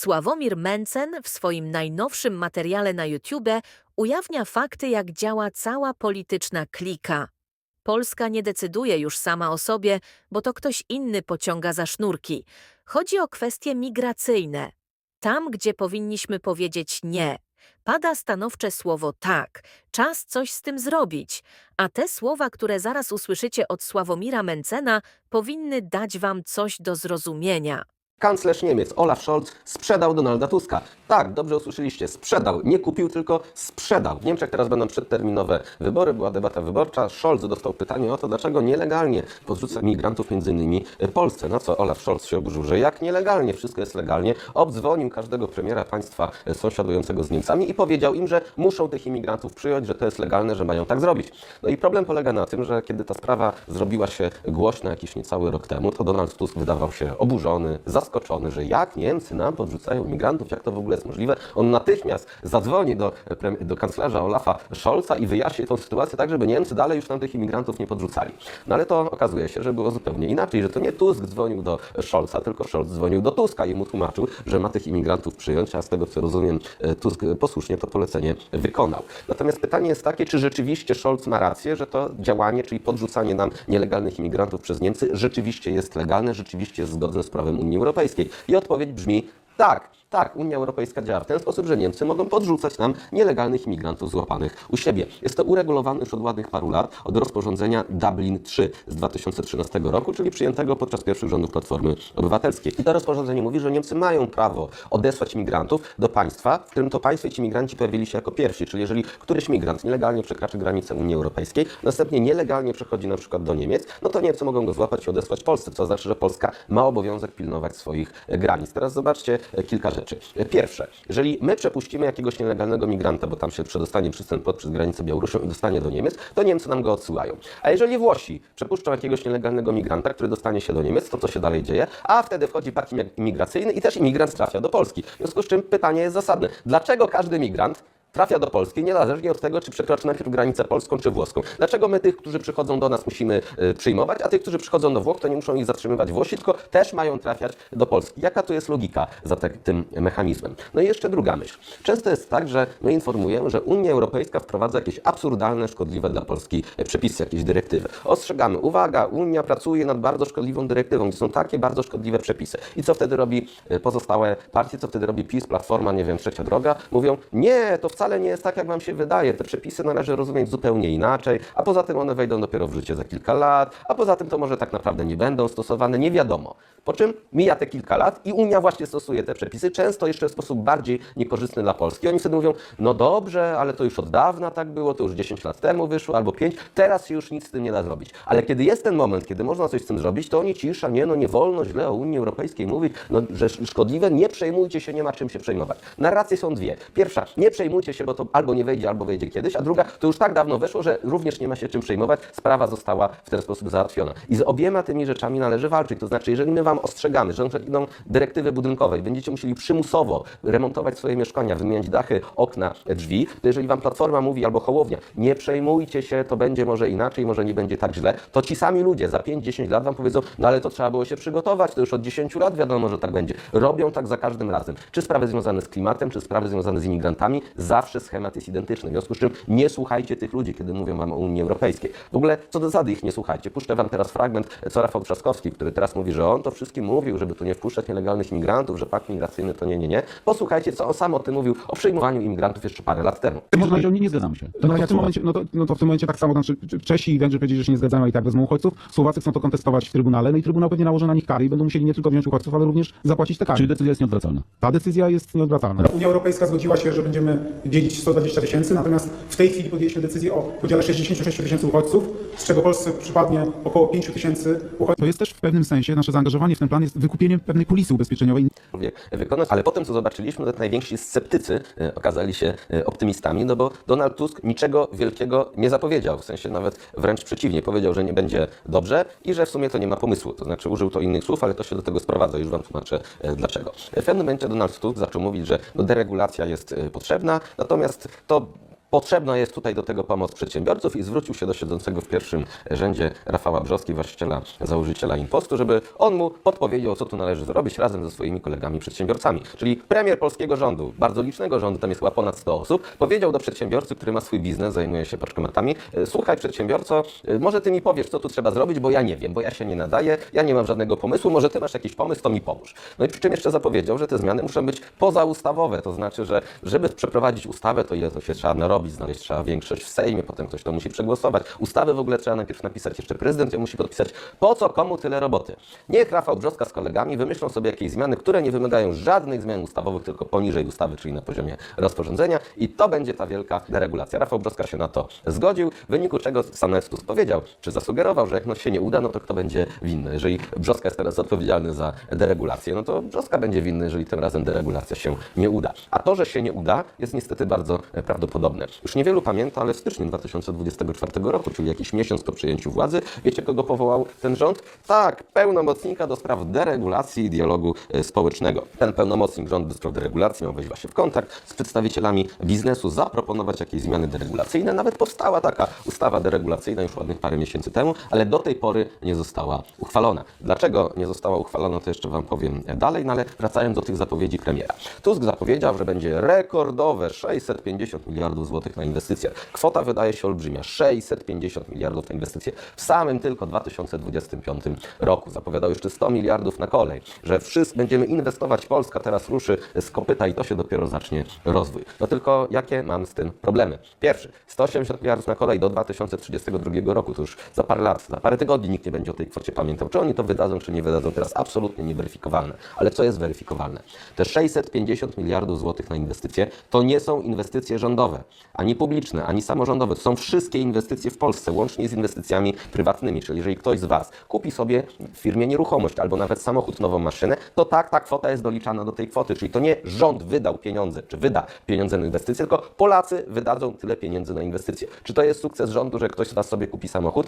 Sławomir Mencen w swoim najnowszym materiale na YouTube ujawnia fakty, jak działa cała polityczna klika. Polska nie decyduje już sama o sobie, bo to ktoś inny pociąga za sznurki. Chodzi o kwestie migracyjne. Tam, gdzie powinniśmy powiedzieć nie, pada stanowcze słowo tak. Czas coś z tym zrobić. A te słowa, które zaraz usłyszycie od Sławomira Mencena, powinny dać wam coś do zrozumienia. Kanclerz Niemiec Olaf Scholz sprzedał Donalda Tuska. Tak, dobrze usłyszeliście, sprzedał. Nie kupił, tylko sprzedał. W Niemczech teraz będą przedterminowe wybory, była debata wyborcza. Scholz dostał pytanie o to, dlaczego nielegalnie podrzuca migrantów między innymi Polsce. Na co Olaf Scholz się oburzył, że jak nielegalnie, wszystko jest legalnie. Obdzwonił każdego premiera państwa sąsiadującego z Niemcami i powiedział im, że muszą tych imigrantów przyjąć, że to jest legalne, że mają tak zrobić. No i problem polega na tym, że kiedy ta sprawa zrobiła się głośna jakiś niecały rok temu, to Donald Tusk wydawał się oburzony, zaskoczony, że jak Niemcy nam podrzucają migrantów, jak to w ogóle jest możliwe. On natychmiast zadzwoni do, pre- do kanclerza Olafa Scholza i wyjaśni tą sytuację tak, żeby Niemcy dalej już nam tych imigrantów nie podrzucali. No ale to okazuje się, że było zupełnie inaczej, że to nie Tusk dzwonił do Scholza, tylko Scholz dzwonił do Tuska i mu tłumaczył, że ma tych imigrantów przyjąć, a z tego co rozumiem e, Tusk posłusznie to polecenie wykonał. Natomiast pytanie jest takie, czy rzeczywiście Scholz ma rację, że to działanie, czyli podrzucanie nam nielegalnych imigrantów przez Niemcy rzeczywiście jest legalne, rzeczywiście jest zgodne z prawem Unii Europejskiej. I odpowiedź brzmi tak. Tak, Unia Europejska działa w ten sposób, że Niemcy mogą podrzucać nam nielegalnych imigrantów złapanych u siebie. Jest to uregulowane już od ładnych paru lat od rozporządzenia Dublin III z 2013 roku, czyli przyjętego podczas pierwszych rządów Platformy Obywatelskiej. I to rozporządzenie mówi, że Niemcy mają prawo odesłać imigrantów do państwa, w którym to państwie ci migranci pojawili się jako pierwsi. Czyli jeżeli któryś migrant nielegalnie przekracza granicę Unii Europejskiej, następnie nielegalnie przechodzi na przykład do Niemiec, no to Niemcy mogą go złapać i odesłać Polsce, co znaczy, że Polska ma obowiązek pilnować swoich granic. Teraz zobaczcie e, kilka rzeczy. E, Pierwsze, jeżeli my przepuścimy jakiegoś nielegalnego migranta, bo tam się przedostanie przez ten płot, przez granicę Białorusią i dostanie do Niemiec, to Niemcy nam go odsyłają. A jeżeli Włosi przepuszczą jakiegoś nielegalnego migranta, który dostanie się do Niemiec, to co się dalej dzieje? A wtedy wchodzi pakt imigracyjny i też imigrant trafia do Polski. W związku z czym pytanie jest zasadne. Dlaczego każdy migrant trafia do Polski, niezależnie od tego, czy przekroczy najpierw granicę polską czy włoską. Dlaczego my tych, którzy przychodzą do nas, musimy y, przyjmować, a tych, którzy przychodzą do Włoch, to nie muszą ich zatrzymywać Włosi, tylko też mają trafiać do Polski. Jaka tu jest logika za tym mechanizmem? No i jeszcze druga myśl. Często jest tak, że my informujemy, że Unia Europejska wprowadza jakieś absurdalne, szkodliwe dla Polski y, przepisy, jakieś dyrektywy. Ostrzegamy, uwaga, Unia pracuje nad bardzo szkodliwą dyrektywą, gdzie są takie bardzo szkodliwe przepisy. I co wtedy robi y, pozostałe partie, co wtedy robi PiS, Platforma, nie wiem, Trzecia Droga? Mówią, nie, to wcale nie jest tak, jak wam się wydaje. Te przepisy należy rozumieć zupełnie inaczej, a poza tym one wejdą dopiero w życie za kilka lat, a poza tym to może tak naprawdę nie będą stosowane, nie wiadomo. Po czym mija te kilka lat i Unia właśnie stosuje te przepisy, często jeszcze w sposób bardziej niekorzystny dla Polski. Oni wtedy mówią, no dobrze, ale to już od dawna tak było, to już 10 lat temu wyszło, albo 5, teraz się już nic z tym nie da zrobić. Ale kiedy jest ten moment, kiedy można coś z tym zrobić, to oni cisza, nie no, nie wolno źle o Unii Europejskiej mówić, no, że szkodliwe, nie przejmujcie się, nie ma czym się przejmować. Narracje są dwie. Pierwsza, nie przejmujcie się, bo to albo nie wejdzie, albo wejdzie kiedyś, a druga, to już tak dawno weszło, że również nie ma się czym przejmować, sprawa została w ten sposób załatwiona. I z obiema tymi rzeczami należy walczyć. To znaczy, jeżeli my Wam ostrzegamy, że idą dyrektywy budynkowe i będziecie musieli przymusowo remontować swoje mieszkania, wymieniać dachy, okna, drzwi, to jeżeli Wam Platforma mówi albo Hołownia, nie przejmujcie się, to będzie może inaczej, może nie będzie tak źle, to ci sami ludzie za 5-10 lat Wam powiedzą, no ale to trzeba było się przygotować, to już od 10 lat wiadomo, że tak będzie. Robią tak za każdym razem. Czy sprawy związane z klimatem, czy sprawy związane z imigrantami, zawsze schemat jest identyczny. W związku z czym nie słuchajcie tych ludzi, kiedy mówią Wam o Unii Europejskiej. W ogóle co do zasady ich nie słuchajcie. Puszczę Wam teraz fragment, co Rafał Trzaskowski, który teraz mówi, że on to wszystkim mówił, żeby tu nie wpuszczać nielegalnych imigrantów, że pakt migracyjny to nie, nie, nie. Posłuchajcie, co on sam o tym mówił, o przyjmowaniu imigrantów jeszcze parę lat temu. Można powiedzieć, nie, nie zgadzamy się. To, no, w tym momencie, no, to, no to w tym momencie tak samo, znaczy Czesi i Węgrzy powiedzieli, że się nie zgadzają i tak wezmą uchodźców. Słowacy chcą to kontestować w Trybunale, no i Trybunał pewnie nałoży na nich kary i będą musieli nie tylko wziąć uchodźców, ale również zapłacić te kary. Czyli decyzja jest nieodwracalna. Ta decyzja jest nieodwracalna. Unia Europejska zgodziła się, że będziemy dzielić 120 tysięcy, natomiast w tej chwili podjęliśmy decyzję o podziale 66 tysięcy uchodźców, z czego Polsce przypadnie około 5 tysięcy uchodźców. To jest też w pewnym sensie nasze zaangażowanie w ten plan jest wykupieniem pewnej kulisy ubezpieczeniowej. wykonać, ale potem co zobaczyliśmy, to najwięksi sceptycy e, okazali się e, optymistami, no bo Donald Tusk niczego wielkiego nie zapowiedział, w sensie nawet wręcz przeciwnie, powiedział, że nie będzie dobrze i że w sumie to nie ma pomysłu, to znaczy użył to innych słów, ale to się do tego sprowadza, już Wam tłumaczę e, dlaczego. W pewnym momencie Donald Tusk zaczął mówić, że no, deregulacja jest potrzebna, natomiast to Potrzebna jest tutaj do tego pomoc przedsiębiorców i zwrócił się do siedzącego w pierwszym rzędzie Rafała Brzoski, właściciela, założyciela Impostu, żeby on mu podpowiedział, co tu należy zrobić razem ze swoimi kolegami przedsiębiorcami. Czyli premier polskiego rządu, bardzo licznego rządu, tam jest chyba ponad 100 osób, powiedział do przedsiębiorcy, który ma swój biznes, zajmuje się paczkomatami, e, słuchaj przedsiębiorco, e, może ty mi powiesz, co tu trzeba zrobić, bo ja nie wiem, bo ja się nie nadaję, ja nie mam żadnego pomysłu, może ty masz jakiś pomysł, to mi pomóż. No i przy czym jeszcze zapowiedział, że te zmiany muszą być pozaustawowe, to znaczy, że żeby przeprowadzić ustawę, to ile to się trzeba narobić, znaleźć trzeba większość w Sejmie, potem ktoś to musi przegłosować. Ustawy w ogóle trzeba najpierw napisać, jeszcze prezydent ją musi podpisać. Po co komu tyle roboty? Niech Rafał Brzoska z kolegami wymyślą sobie jakieś zmiany, które nie wymagają żadnych zmian ustawowych, tylko poniżej ustawy, czyli na poziomie rozporządzenia i to będzie ta wielka deregulacja. Rafał Brzoska się na to zgodził, w wyniku czego Sanestus powiedział, czy zasugerował, że jak no się nie uda, no to kto będzie winny? Jeżeli Brzoska jest teraz odpowiedzialny za deregulację, no to Brzoska będzie winny, jeżeli tym razem deregulacja się nie uda. A to, że się nie uda, jest niestety bardzo e, prawdopodobne. Już niewielu pamięta, ale w styczniu 2024 roku, czyli jakiś miesiąc po przejęciu władzy, wiecie kogo powołał ten rząd? Tak, pełnomocnika do spraw deregulacji i dialogu e, społecznego. Ten pełnomocnik rządu do spraw deregulacji miał wejść właśnie w kontakt z przedstawicielami biznesu, zaproponować jakieś zmiany deregulacyjne. Nawet powstała taka ustawa deregulacyjna już ładnych parę miesięcy temu, ale do tej pory nie została uchwalona. Dlaczego nie została uchwalona, to jeszcze Wam powiem dalej, no ale wracając do tych zapowiedzi premiera. Tusk zapowiedział, że będzie rekordowe 650 miliardów złotych na inwestycje. Kwota wydaje się olbrzymia. 650 miliardów na inwestycje w samym tylko 2025 roku. Zapowiadał jeszcze 100 miliardów na kolej, że wszyscy będziemy inwestować, Polska teraz ruszy z kopyta i to się dopiero zacznie rozwój. No tylko jakie mam z tym problemy? Pierwszy, 180 miliardów na kolej do 2032 roku, to już za parę lat, za parę tygodni nikt nie będzie o tej kwocie pamiętał. Czy oni to wydadzą, czy nie wydadzą, teraz absolutnie nieweryfikowalne. Ale co jest weryfikowalne? Te 650 miliardów złotych na inwestycje to nie są inwestycje rządowe, ani publiczne, ani samorządowe. To są wszystkie inwestycje w Polsce, łącznie z inwestycjami prywatnymi. Czyli jeżeli ktoś z Was kupi sobie w firmie nieruchomość albo nawet samochód, nową maszynę, to tak, ta kwota jest doliczana do tej kwoty. Czyli to nie rząd wydał pieniądze, czy wyda pieniądze na inwestycje, tylko Polacy wydadzą tyle pieniędzy na inwestycje. Czy to jest sukces rządu, że ktoś z Was sobie kupi samochód?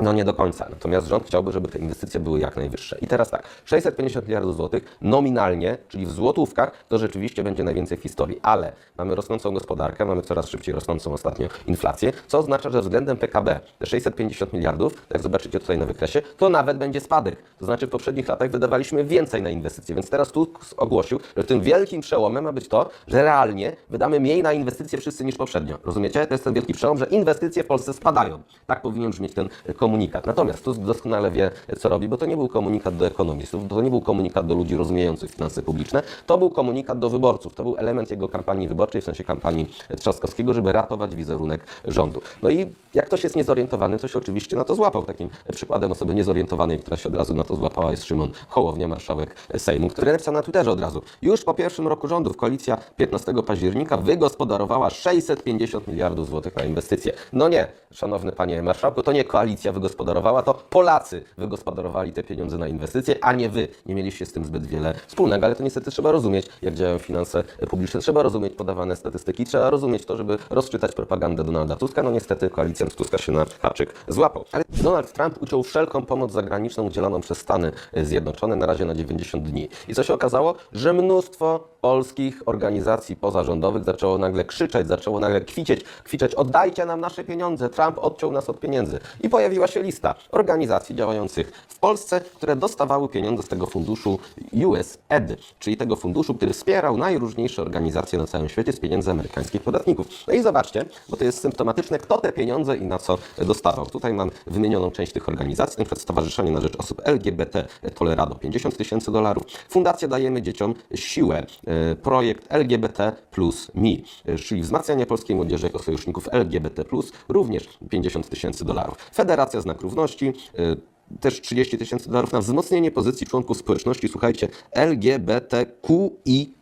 No nie do końca. Natomiast rząd chciałby, żeby te inwestycje były jak najwyższe. I teraz tak, 650 miliardów złotych nominalnie, czyli w złotówkach, to rzeczywiście będzie najwięcej w historii. Ale mamy rosnącą gospodarkę, mamy coraz szybciej rosnącą ostatnio inflację, co oznacza, że względem PKB te 650 miliardów, jak zobaczycie tutaj na wykresie, to nawet będzie spadek. To znaczy w poprzednich latach wydawaliśmy więcej na inwestycje, więc teraz Tusk ogłosił, że tym wielkim przełomem ma być to, że realnie wydamy mniej na inwestycje wszyscy niż poprzednio. Rozumiecie? To jest ten wielki przełom, że inwestycje w Polsce spadają. Tak powinien brzmieć ten komunikat. Natomiast Tusk doskonale wie, co robi, bo to nie był komunikat do ekonomistów, to nie był komunikat do ludzi rozumiejących finanse publiczne, to był komunikat do wyborców. To był element jego kampanii wyborczej, w sensie kampanii Trzaskowskiego, żeby ratować wizerunek rządu. No i jak ktoś jest niezorientowany, to się oczywiście na to złapał. Takim przykładem osoby niezorientowanej, która się od razu na to złapała, jest Szymon Hołownia, marszałek Sejmu, który napisał na Twitterze od razu. Już po pierwszym roku rządów koalicja 15 października wygospodarowała 650 miliardów złotych na inwestycje. No nie, szanowny panie marszałku, to nie koalicja wygospodarowała, to Polacy wygospodarowali te pieniądze na inwestycje, a nie wy. Nie mieliście z tym zbyt wiele wspólnego, ale to niestety trzeba rozumieć, jak działają finanse publiczne, trzeba rozumieć podawane statystyki, trzeba rozumieć to, żeby rozczytać propagandę Donalda Tuska. No niestety koalicjant Tuska się na haczyk złapał. Ale Donald Trump uciął wszelką pomoc zagraniczną udzieloną przez Stany Zjednoczone na razie na 90 dni. I co się okazało? Że mnóstwo polskich organizacji pozarządowych zaczęło nagle krzyczeć, zaczęło nagle kwiczeć, kwiczeć, oddajcie nam nasze pieniądze, Trump odciął nas od pieniędzy. I pojawiła się lista organizacji działających w Polsce, które dostawały pieniądze z tego funduszu USAID, czyli tego funduszu, który wspierał najróżniejsze organizacje na całym świecie z pieniędzy amerykańskich podatników. No i zobaczcie, bo to jest symptomatyczne, kto te pieniądze i na co dostawał. Tutaj mam wymienioną część tych organizacji, przykład Stowarzyszenie na Rzecz Osób LGBT Tolerado 50 tysięcy dolarów, Fundacja Dajemy Dzieciom Siłę, e, projekt LGBT plus MI, e, czyli wzmacnianie polskiej młodzieży jako sojuszników LGBT plus, również 50 tysięcy dolarów. Federacja Znak Równości, e, też 30 tysięcy dolarów na wzmocnienie pozycji członków społeczności, słuchajcie, LGBTQI+,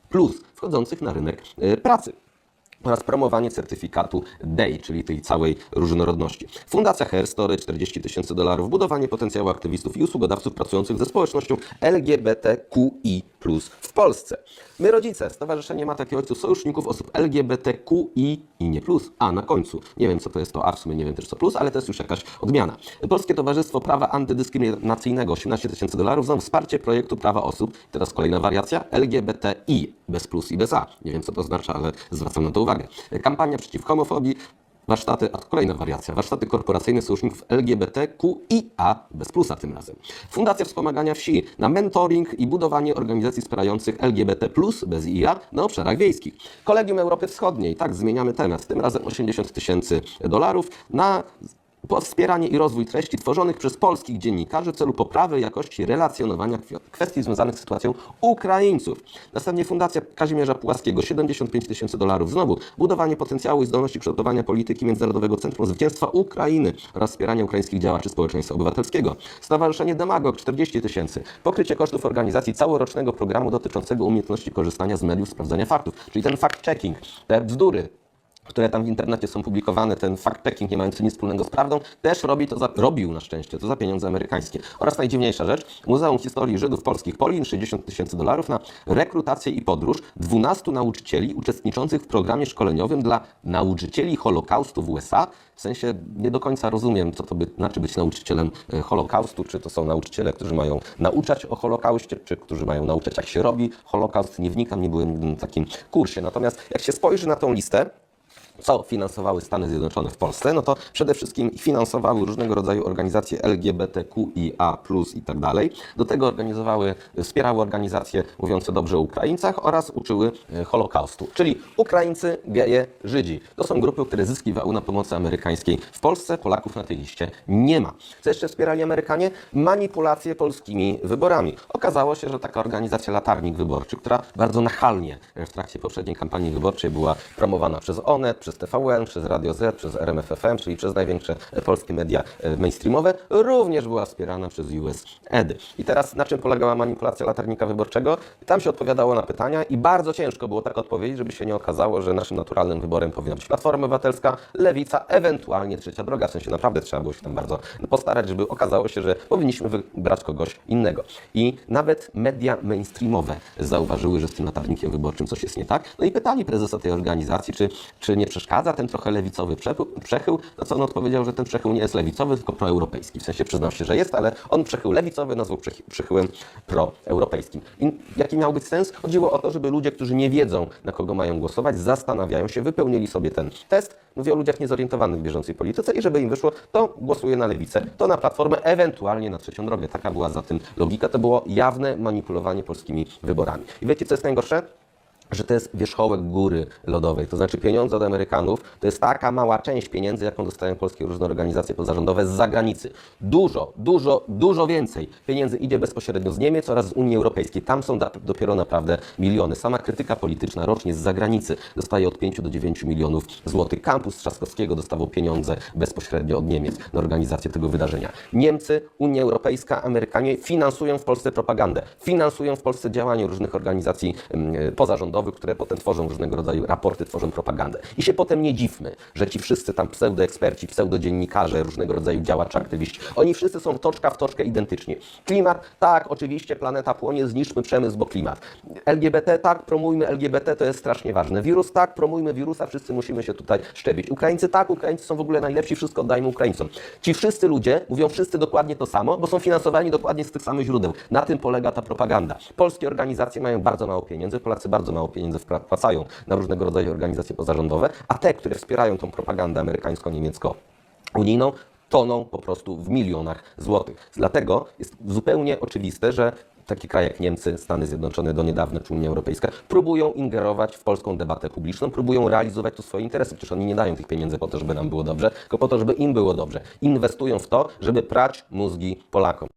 wchodzących na rynek e, pracy oraz promowanie certyfikatu DEI, czyli tej całej różnorodności. Fundacja Herstory 40 tysięcy dolarów, budowanie potencjału aktywistów i usługodawców pracujących ze społecznością LGBTQI w Polsce. My rodzice, Stowarzyszenie Matek i Ojców Sojuszników Osób LGBTQI i nie plus, a na końcu. Nie wiem co to jest to A, w sumie nie wiem też co plus, ale to jest już jakaś odmiana. Polskie Towarzystwo Prawa Antydyskryminacyjnego 18 tysięcy dolarów za wsparcie projektu prawa osób, teraz kolejna wariacja, LGBTI bez plus i bez A. Nie wiem, co to oznacza, ale zwracam na to uwagę. Kampania przeciw homofobii, warsztaty, a kolejna wariacja, warsztaty korporacyjne sojuszników LGBTQIA, bez plusa tym razem. Fundacja Wspomagania Wsi na mentoring i budowanie organizacji wspierających LGBT+, bez IA, na obszarach wiejskich. Kolegium Europy Wschodniej, tak, zmieniamy temat, tym razem 80 tysięcy dolarów na wspieranie i rozwój treści tworzonych przez polskich dziennikarzy w celu poprawy jakości relacjonowania kwestii związanych z sytuacją Ukraińców. Następnie Fundacja Kazimierza Pułaskiego 75 tysięcy dolarów. Znowu budowanie potencjału i zdolności kształtowania polityki Międzynarodowego Centrum Zwycięstwa Ukrainy oraz wspieranie ukraińskich działaczy społeczeństwa obywatelskiego. Stowarzyszenie Demagog 40 tysięcy. Pokrycie kosztów organizacji całorocznego programu dotyczącego umiejętności korzystania z mediów sprawdzania faktów, czyli ten fact-checking, te bzdury, które tam w internecie są publikowane, ten fact-checking nie mający nic wspólnego z prawdą, też robi to za, robił na szczęście to za pieniądze amerykańskie. Oraz najdziwniejsza rzecz, Muzeum Historii Żydów Polskich Polin 60 tysięcy dolarów na rekrutację i podróż 12 nauczycieli uczestniczących w programie szkoleniowym dla nauczycieli Holokaustu w USA. W sensie nie do końca rozumiem, co to by, znaczy być nauczycielem e, Holokaustu, czy to są nauczyciele, którzy mają nauczać o Holokauście, czy którzy mają nauczać, jak się robi Holokaust. Nie wnikam, nie byłem na takim kursie. Natomiast jak się spojrzy na tą listę, co finansowały Stany Zjednoczone w Polsce, no to przede wszystkim finansowały różnego rodzaju organizacje LGBTQIA+, i tak dalej. Do tego organizowały, wspierały organizacje mówiące dobrze o Ukraińcach oraz uczyły e, Holokaustu. Czyli Ukraińcy, geje, Żydzi. To są grupy, które zyskiwały na pomocy amerykańskiej. W Polsce Polaków na tej liście nie ma. Co jeszcze wspierali Amerykanie? Manipulacje polskimi wyborami. Okazało się, że taka organizacja Latarnik Wyborczy, która bardzo nachalnie w trakcie poprzedniej kampanii wyborczej była promowana przez Onet, przez TVN, przez Radio Z, przez RMFFM, czyli przez największe e, polskie media e, mainstreamowe, również była wspierana przez US Edy. I teraz na czym polegała manipulacja latarnika wyborczego? Tam się odpowiadało na pytania i bardzo ciężko było tak odpowiedzieć, żeby się nie okazało, że naszym naturalnym wyborem powinna być Platforma Obywatelska, Lewica, ewentualnie Trzecia Droga. W sensie naprawdę trzeba było się tam bardzo postarać, żeby okazało się, że powinniśmy wybrać kogoś innego. I nawet media mainstreamowe zauważyły, że z tym latarnikiem wyborczym coś jest nie tak. No i pytali prezesa tej organizacji, czy, czy nie przeszkadza ten trochę lewicowy przechył. Na co on odpowiedział, że ten przechył nie jest lewicowy, tylko proeuropejski. W sensie przyznał się, że jest, ale on przechył lewicowy nazwał przechy- przechyłem proeuropejskim. I jaki miał być sens? Chodziło o to, żeby ludzie, którzy nie wiedzą, na kogo mają głosować, zastanawiają się, wypełnili sobie ten test. Mówię o ludziach niezorientowanych w bieżącej polityce i żeby im wyszło, to głosuje na lewicę, to na platformę, ewentualnie na trzecią drogę. Taka była za tym logika. To było jawne manipulowanie polskimi wyborami. I wiecie, co jest najgorsze? Że to jest wierzchołek góry lodowej, to znaczy pieniądze od Amerykanów to jest taka mała część pieniędzy, jaką dostają polskie różne organizacje pozarządowe z zagranicy. Dużo, dużo, dużo więcej pieniędzy idzie bezpośrednio z Niemiec oraz z Unii Europejskiej. Tam są dopiero naprawdę miliony. Sama krytyka polityczna rocznie z zagranicy dostaje od 5 do 9 milionów złotych. Kampus Trzaskowskiego dostawał pieniądze bezpośrednio od Niemiec na organizację tego wydarzenia. Niemcy, Unia Europejska, Amerykanie finansują w Polsce propagandę, finansują w Polsce działanie różnych organizacji mm, pozarządowych, które potem tworzą różnego rodzaju raporty, tworzą propagandę. I się potem nie dziwmy, że ci wszyscy tam pseudoeksperci, pseudodziennikarze, różnego rodzaju działacze, aktywiści, oni wszyscy są toczka w toczkę identyczni. Klimat, tak, oczywiście planeta płonie, zniszczmy przemysł, bo klimat. LGBT, tak, promujmy LGBT, to jest strasznie ważne. Wirus, tak, promujmy wirusa, wszyscy musimy się tutaj szczepić. Ukraińcy, tak, Ukraińcy są w ogóle najlepsi, wszystko oddajmy Ukraińcom. Ci wszyscy ludzie mówią wszyscy dokładnie to samo, bo są finansowani dokładnie z tych samych źródeł. Na tym polega ta propaganda. Polskie organizacje mają bardzo mało pieniędzy, Polacy bardzo mało pieniędzy wpłacają na różnego rodzaju organizacje pozarządowe, a te, które wspierają tą propagandę amerykańsko-niemiecko-unijną, toną po prostu w milionach złotych. Dlatego jest zupełnie oczywiste, że takie kraje jak Niemcy, Stany Zjednoczone do niedawna czy Unia Europejska próbują ingerować w polską debatę publiczną, próbują realizować tu swoje interesy. Przecież oni nie dają tych pieniędzy po to, żeby nam było dobrze, tylko po to, żeby im było dobrze. Inwestują w to, żeby prać mózgi Polakom.